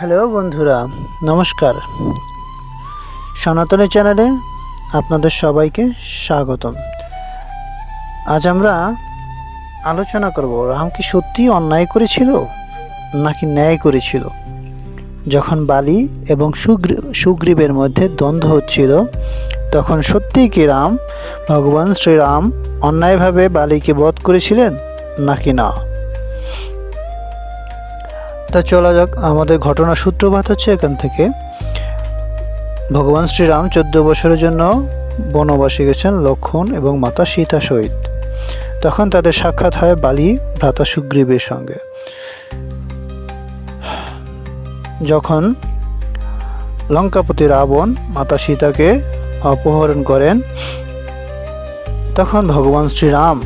Hello বন্ধুরা, নমস্কার। সনাতনী চ্যানেলে আপনাদের সবাইকে স্বাগতম। আজ আমরা আলোচনা করব, রাম কি সত্যি অন্যায় করেছিল নাকি ন্যায় করেছিল? যখন বালি এবং সুগ্রী- সুগ্রীবের মধ্যে দ্বন্দ্ব হচ্ছিল, তখন সত্যিই কি রাম, ভগবান শ্রীরাম অন্যায়ভাবে বালিকে বধ করেছিলেন নাকি না? তা চলা যাক, আমাদের ঘটনা সূত্রপাত হচ্ছে এখান থেকে। ভগবান শ্রীরাম চোদ্দ বছরের জন্য বনবাসী গেছেন লক্ষণ এবং মাতা সীতা সহিত। তখন তাদের সাক্ষাৎ হয় বালি ভ্রাতা সুগ্রীবের সঙ্গে। যখন লঙ্কাপতি রাবণ মাতা সীতাকে অপহরণ করেন, তখন ভগবান শ্রীরাম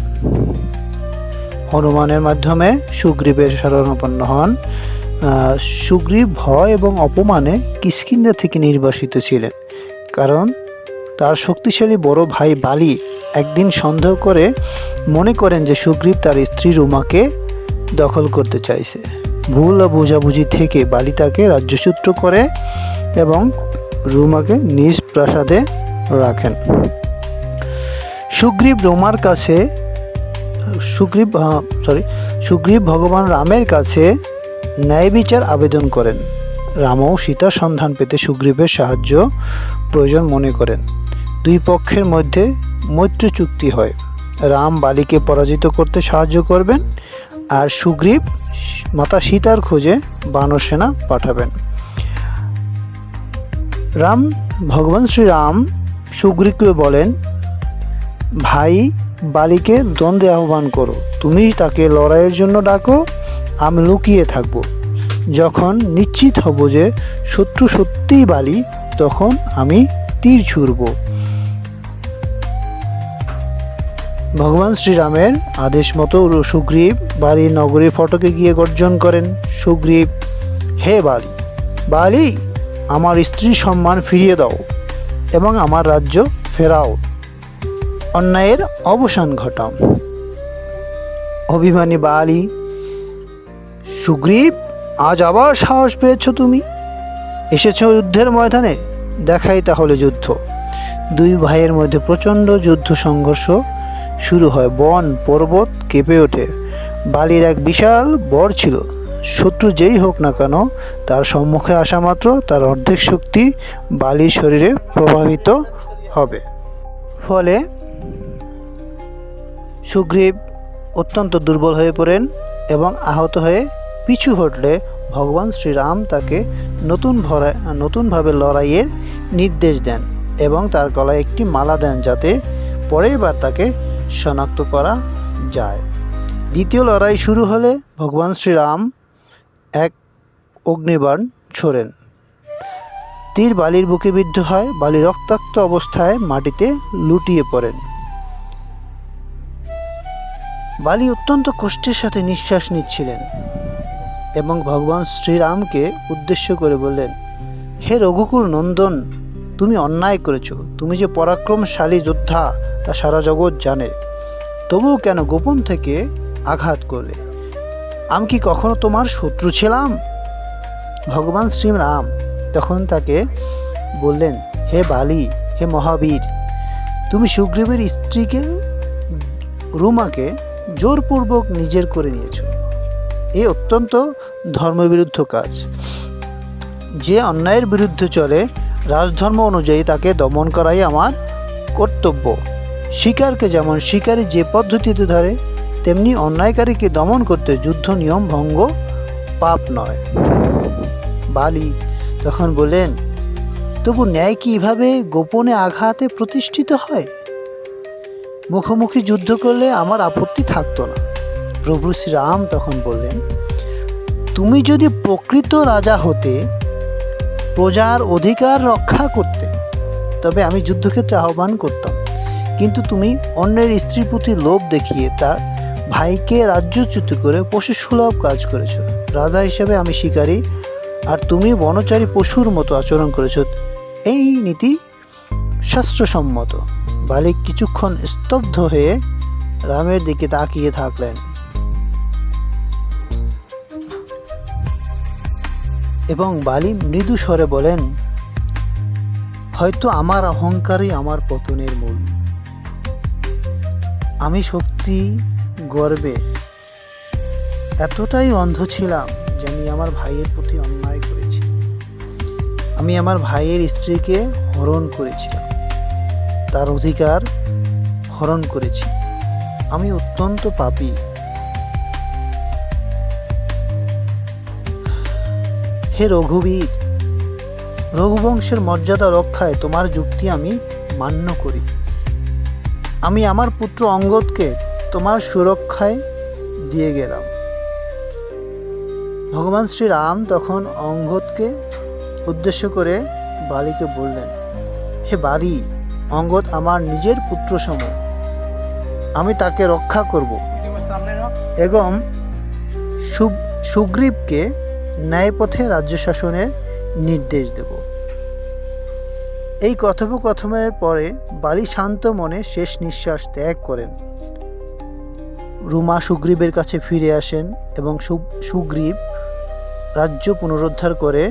হনুমানের মাধ্যমে সুগ্রীবের শরণাপন্ন হন। সুগ্রীব ভয় এবং অপমানে কিষ্কিন্ধা থেকে নির্বাসিত ছিলেন। কারণ তার শক্তিশালী বড় ভাই বালি একদিন সন্দেহ করে মনে করেন যে সুগ্রীব তার স্ত্রী রুমাকে দখল করতে চাইছে। ভুল ও বোঝাবুঝি থেকে বালি তাকে রাজ্যসূত্র করে এবং রুমাকে নিজ প্রাসাদে রাখেন। সুগ্রীব রোমার কাছে, সুগ্রীব সরি সুগ্রীব ভগবান রামের কাছে ন্যায় বিচার আবেদন করেন। রামও সীতার সন্ধান পেতে সুগ্রীবের সাহায্য প্রয়োজন মনে করেন। দুই পক্ষের মধ্যে মৈত্রী চুক্তি হয়। রাম বালিকে পরাজিত করতে সাহায্য করবেন আর সুগ্রীব মাতা সীতার খোঁজে বানর সেনা পাঠাবেন। রাম, ভগবান শ্রীরাম সুগ্রীবকে বলেন, ভাই, বালিকে দ্বন্দ্বে আহ্বান করো। তুমি তাকে লড়াইয়ের জন্য ডাকো আমি লুকিয়ে থাকব। যখন নিশ্চিত হব যে শত্রু সত্যিই বালি, তখন আমি তীর ছুড়ব। ভগবান শ্রীরামের আদেশ মতো সুগ্রীব বালির নগরীর ফটকে গিয়ে গর্জন করেন, সুগ্রীব, হে বালি বালি, আমার স্ত্রীর সম্মান ফিরিয়ে দাও এবং আমার রাজ্য ফেরাও। অন্যায়ের অবসান ঘটাও। অভিমানী বালি সুগ্রীব, আজ আবার সাহস পেয়েছ তুমি? এসেছ যুদ্ধের ময়দানে, দেখাই তাহলে যুদ্ধ। দুই ভাইয়ের মধ্যে প্রচণ্ড যুদ্ধ সংঘর্ষ শুরু হয়। বন, পর্বত কেঁপে ওঠে। বালির এক বিশাল বর ছিল। শত্রু যেই হোক না কেন, তার সম্মুখে আসা মাত্র তার অর্ধেক শক্তি বালির শরীরে প্রভাবিত হবে। ফলে সুগ্রীব অত্যন্ত দুর্বল হয়ে পড়েন এবং আহত হয়ে পিছু হটলে ভগবান শ্রীরাম তাকে নতুন ভরা, নতুনভাবে লড়াইয়ের নির্দেশ দেন এবং তার গলায় একটি মালা দেন যাতে পরের বার তাকে শনাক্ত করা যায়। দ্বিতীয় লড়াই শুরু হলে ভগবান শ্রীরাম এক অগ্নিবাণ ছোড়েন। তীর বালির বুকে বিদ্ধ হয়, বালি রক্তাক্ত অবস্থায় মাটিতে লুটিয়ে পড়েন। বালি অত্যন্ত কষ্টের সাথে নিঃশ্বাস নিচ্ছিলেন। এবং ভগবান শ্রীরামকে উদ্দেশ্য করে বললেন, হে রঘুকুল নন্দন, তুমি অন্যায় করেছ। তুমি যে পরাক্রমশালী যোদ্ধা, তা সারা জগৎ জানে। তবুও কেন গোপন থেকে আঘাত করলে? আমি কি কখনো তোমার শত্রু ছিলাম? ভগবান শ্রীরাম তখন তাকে বললেন, হে বালি, হে মহাবীর, তুমি সুগ্রীবের স্ত্রীকে, রুমাকে জোরপূর্বক নিজের করে নিয়েছ। এ অত্যন্ত ধর্মবিরুদ্ধ কাজ। যে অন্যায়ের বিরুদ্ধে চলে, রাজধর্ম অনুযায়ী তাকে দমন করাই আমার কর্তব্য। শিকারকে যেমন শিকারী যে পদ্ধতিতে ধরে, তেমনি অন্যায়কারীকে দমন করতে যুদ্ধ নিয়ম ভঙ্গ পাপ নয়। বালি তখন বলেন তবু ন্যায় কি এভাবে গোপনে আঘাতে প্রতিষ্ঠিত হয়? মুখোমুখি যুদ্ধ করলে আমার আপত্তি থাকতো না। প্রভু শ্রীরাম তখন বললেন তুমি যদি প্রকৃত রাজা হতে, প্রজার অধিকার রক্ষা করতে, তবে আমি যুদ্ধক্ষেত্রে আহ্বান করতাম। কিন্তু তুমি অন্যের স্ত্রীর প্রতি লোভ দেখিয়ে তার ভাইকে রাজ্যচ্যুত করে পশু সুলভ কাজ করেছ। রাজা হিসেবে আমি শিকারী, আর তুমি বনচারী পশুর মতো আচরণ করেছ। এই নীতি শাস্ত্রসম্মত। বালিক কিছুক্ষণ স্তব্ধ হয়ে রামের দিকে তাকিয়ে থাকলেন। এবং বালি মৃদু স্বরে বলেন, হয়তো আমার অহংকারই আমার পতনের মূল। আমি শক্তি গর্বে এতটাই অন্ধ ছিলাম যে আমি আমার ভাইয়ের প্রতি অন্যায় করেছি। আমি আমার ভাইয়ের স্ত্রীকে হরণ করেছিলাম তার অধিকার হরণ করেছি। আমি অত্যন্ত পাপী। হে রঘুবীর রঘুবংশের মর্যাদা রক্ষায় তোমার যুক্তি আমি মান্য করি। আমি আমার পুত্র অঙ্গদকে তোমার সুরক্ষায় দিয়ে গেলাম। ভগবান শ্রীরাম তখন অঙ্গদকে উদ্দেশ্য করে বালিকে বললেন হে বালি অঙ্গদ আমার নিজের পুত্র সম আমি তাকে রক্ষা করব। এবং সু- ন্যায়পথে রাজ্য শাসনের নির্দেশ দেব। এই কথোপকথনের পরে বালি শান্ত মনে শেষ নিঃশ্বাস ত্যাগ করেন। রুমা সুগ্রীবের কাছে ফিরে আসেন এবং সুগ্রীব রাজ্য পুনরুদ্ধার করে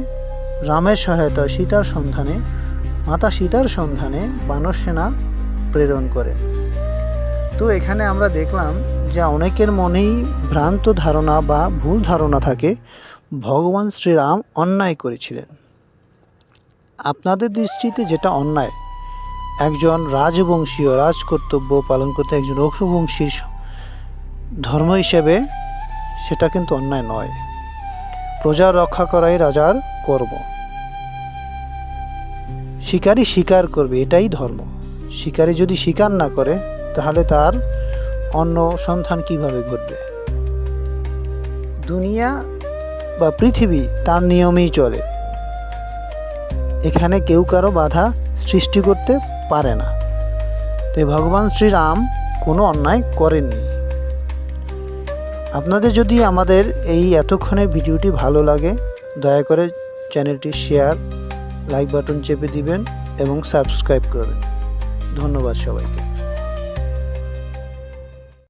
রামের সহায়তায় সীতার সন্ধানে, মাতা সীতার সন্ধানে বানর সেনা প্রেরণ করেন। তো এখানে আমরা দেখলাম যে অনেকের মনেই ভ্রান্ত ধারণা বা ভুল ধারণা থাকে। ভগবান শ্রীরাম অন্যায় করেছিলেন। আপনাদের দৃষ্টিতে যেটা অন্যায়, একজন রাজবংশীয় রাজকর্তব্য পালন করতে একজন রঘুবংশীর ধর্ম হিসেবে সেটা কিন্তু অন্যায় নয়। প্রজা রক্ষা করাই রাজার কর্ম। শিকারী শিকার করবে, এটাই ধর্ম। শিকারী যদি শিকার না করে, তাহলে তার অন্য সন্ধান কীভাবে ঘটবে? দুনিয়া বা পৃথিবী তার নিয়মেই চলে। এখানে কেউ কারও বাধা সৃষ্টি করতে পারে না। তাই ভগবান শ্রীরাম কোনো অন্যায় করেননি। আপনাদের যদি আমাদের এই এতক্ষণে ভিডিওটি ভালো লাগে, দয়া করে চ্যানেলটি শেয়ার, লাইক বাটন চেপে দিবেন এবং সাবস্ক্রাইব করবেন। ধন্যবাদ সবাইকে।